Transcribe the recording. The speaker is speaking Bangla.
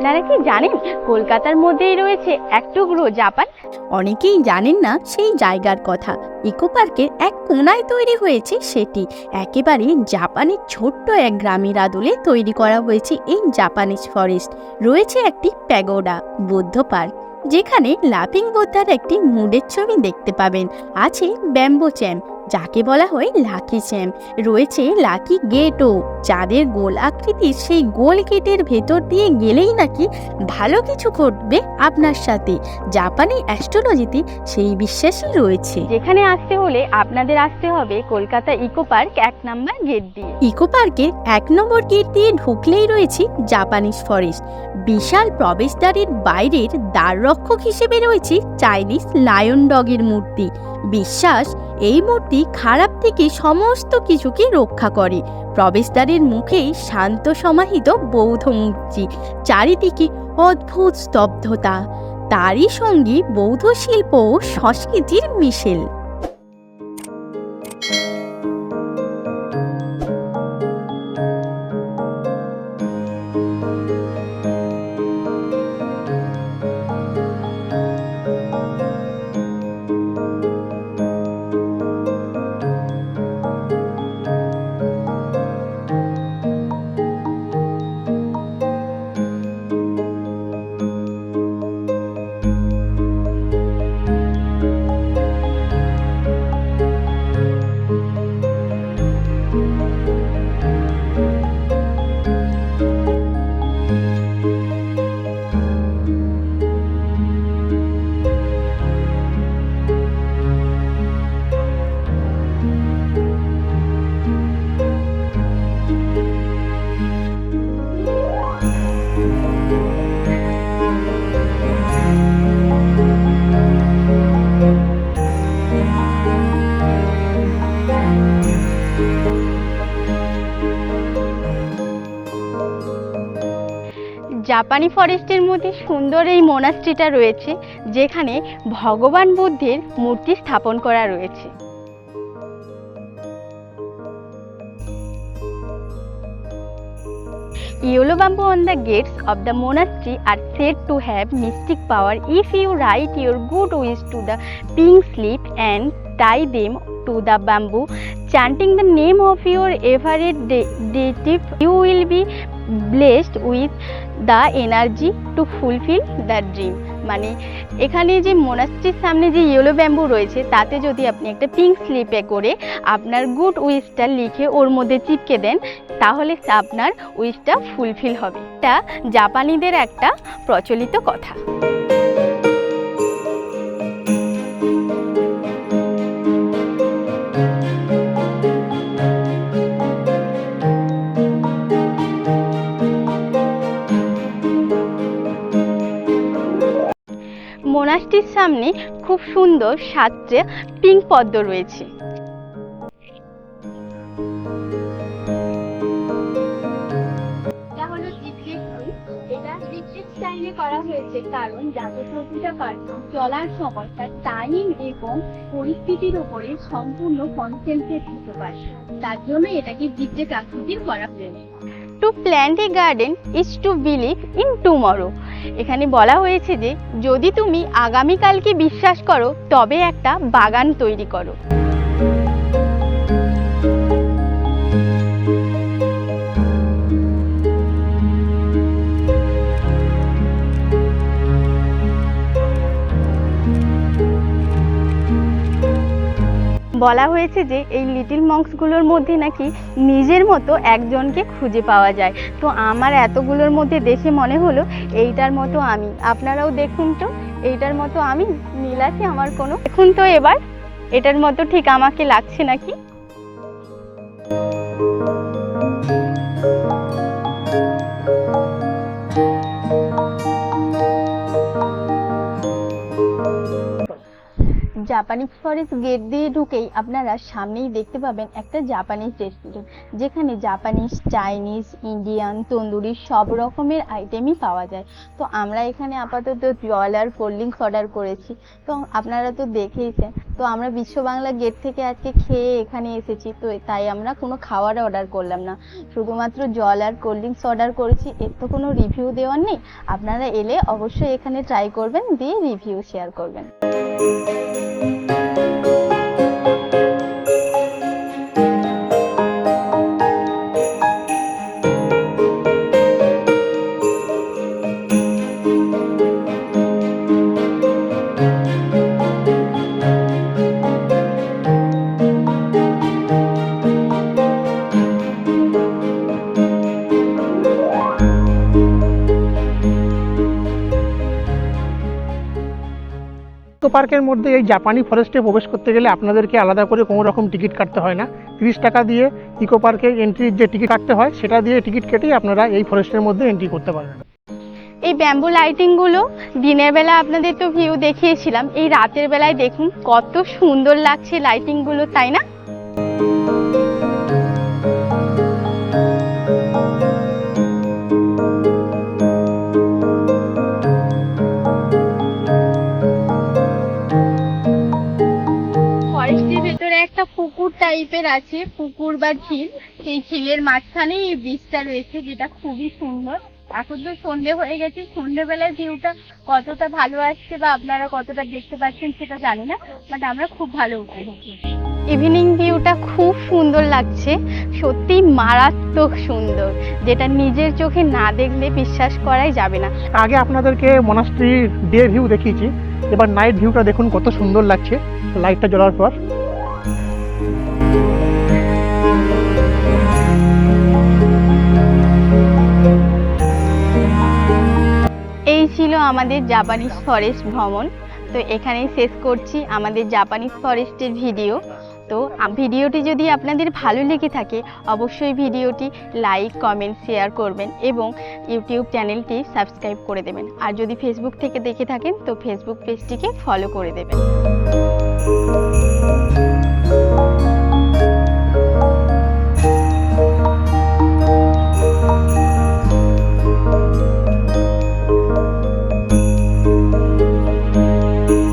আপনারা কি জানেন কলকাতার মধ্যেই রয়েছে এক টুকরো জাপান? অনেকেই জানেন না সেই জায়গার কথা। ইকো পার্কের এক কোনায় তৈরি হয়েছে সেটি। একেবারে জাপানের ছোট্ট এক গ্রামের আদলে তৈরি করা হয়েছে এই জাপানিজ ফরেস্ট। রয়েছে একটি প্যাগোডা বৌদ্ধ পার্ক, যেখানে লাফিং বুদ্ধার একটি মুডের ছবি দেখতে পাবেন। আছে ব্যাম্বো চ্যাম্প যাকে বলা হয় লাকি চ্যাম্প। রয়েছে লাকি গেটও যাদের গোল আকৃতির সেই গোল গেটের ভেতর দিয়ে গেলেই নাকি ভালো কিছু ঘটবে আপনার সাথে। জাপানি অ্যাস্ট্রোলজিতে সেই বিশ্বাসই রয়েছে। যেখানে আসতে হলে আপনাদের আসতে হবে কলকাতা ইকো পার্ক এক নম্বর গেট দিয়ে। ইকো পার্কের এক নম্বর গেট দিয়ে ঢুকলেই রয়েছে জাপানিজ ফরেস্ট। বিশাল প্রবেশদ্বারের বাইরের দ্বাররক্ষক হিসেবে রয়েছে চাইনিজ লায়ন ডগের মূর্তি। বিশ্বাস এই মূর্তি খারাপ থেকে সমস্ত কিছুকে রক্ষা করে। প্রবেশদ্বারের মুখেই শান্ত সমাহিত বৌদ্ধ মূর্তি, চারিদিকে অদ্ভুত স্তব্ধতা। তারই সঙ্গে বৌদ্ধ শিল্প ও সংস্কৃতির মিশেল। জাপানি ফরেস্টের মধ্যে সুন্দর এই মোনাস্ট্রিটা রয়েছে, যেখানে ভগবান বুদ্ধের মূর্তি স্থাপন করা রয়েছে। Yellow bamboo on the gates of the monastery are set to have mystic power if you write your good wish to the pink slip and tie them to the bamboo chanting the name of your favourite deity you will be blessed with the energy to fulfil the dream মানে এখানে যে মোনাস্ট্রির সামনে যে ইয়েলো ব্যাম্বু রয়েছে, তাতে যদি আপনি একটা পিঙ্ক স্লিপে করে আপনার গুড উইশটা লিখে ওর মধ্যে চিপকে দেন, তাহলে আপনার উইশটা ফুলফিল হবে। এটা জাপানিদের একটা প্রচলিত কথা। মোনাস্ট্রির সামনে খুব সুন্দর সাতটে পিঙ্ক পদ্ম রয়েছে। করা হয়েছে কারণ চলার সময় তার টাইম এবং পরিস্থিতির উপরে সম্পূর্ণ কনসেন্ট্রেট হতে পারে। তার জন্য এটাকে জিপগেট আকৃতির করা হয়েছে। To plant a garden is to believe in tomorrow এখানে বলা হয়েছে যে যদি তুমি আগামীকালকে বিশ্বাস করো তবে একটা বাগান তৈরি করো। বলা হয়েছে যে এই লিটিল মঙ্কসগুলোর মধ্যে নাকি নিজের মতো একজনকে খুঁজে পাওয়া যায়। তো আমার এতগুলোর মধ্যে দেখে মনে হলো এইটার মতো আমি। আপনারাও দেখুন তো, এইটার মতো আমি। মিল আছে আমার কোনো? দেখুন তো এবার, এটার মতো ঠিক আমাকে লাগছে নাকি? জাপানিজ ফরেস্ট গেট দিয়ে ঢুকেই আপনারা সামনেই দেখতে পাবেন একটা জাপানিজ রেস্টুরেন্ট যেখানে জাপানিজ চাইনিজ ইন্ডিয়ান তন্দুরি সব রকমের আইটেমই পাওয়া যায়। তো আমরা এখানে আপাতত জল আর কোল্ড ড্রিঙ্কস অর্ডার করেছি। তো আপনারা তো দেখেইছেন, তো আমরা বিশ্ব বাংলা গেট থেকে আজকে খেয়ে এখানে এসেছি, তো তাই আমরা কোনো খাবার অর্ডার করলাম না। শুধুমাত্র জল আর কোল্ড ড্রিঙ্কস অর্ডার করেছি, এর তো কোনো রিভিউ দেওয়ার নেই। আপনারা এলে অবশ্যই এখানে ট্রাই করবেন, দিয়ে রিভিউ শেয়ার করবেন। পার্কের মধ্যে এই জাপানি ফরেস্টে প্রবেশ করতে গেলে আপনাদেরকে আলাদা করে কোনো রকম টিকিট কাটতে হয় না। তিরিশ টাকা দিয়ে ইকো পার্কে এন্ট্রির যে টিকিট কাটতে হয়, সেটা দিয়ে টিকিট কেটেই আপনারা এই ফরেস্টের মধ্যে এন্ট্রি করতে পারবেন। এই ব্যাম্বু লাইটিংগুলো দিনের বেলা আপনাদের তো ভিউ দেখিয়েছিলাম, এই রাতের বেলায় দেখুন কত সুন্দর লাগছে লাইটিংগুলো তাই না? পুকুর আছে পুকুর বা ঝিল সেই ঝিলের মাঝখানেই এই ব্রিজটা রয়েছে যেটা খুবই সুন্দর। এখন তো সন্ধে হয়ে গেছে সন্ধেবেলায় ভিউটা কতটা ভালো আসছে বা আপনারা কতটা দেখতে পাচ্ছেন সেটা জানি না বাট আমরা খুব ভালো উপভোগ ইভিনিং ভিউটা খুব সুন্দর লাগছে সত্যি মারাত্মক সুন্দর যেটা নিজের চোখে না দেখলে বিশ্বাস করাই যাবে না। আগে আপনাদেরকে মনাস্ট্রির ডে ভিউ দেখিয়েছি এবার নাইট ভিউটা দেখুন কত সুন্দর লাগছে লাইটটা জ্বলার পর। আমাদের জাপানিজ ফরেস্ট ভ্রমণ। তো এখানেই শেষ করছি আমাদের জাপানিজ ফরেস্টের ভিডিও তো ভিডিওটি যদি আপনাদের ভালো লেগে থাকে, অবশ্যই ভিডিওটি লাইক কমেন্ট শেয়ার করবেন এবং ইউটিউব চ্যানেলটি সাবস্ক্রাইব করে দেবেন। আর যদি ফেসবুক থেকে দেখে থাকেন, তো ফেসবুক পেজটিকে ফলো করে দেবেন।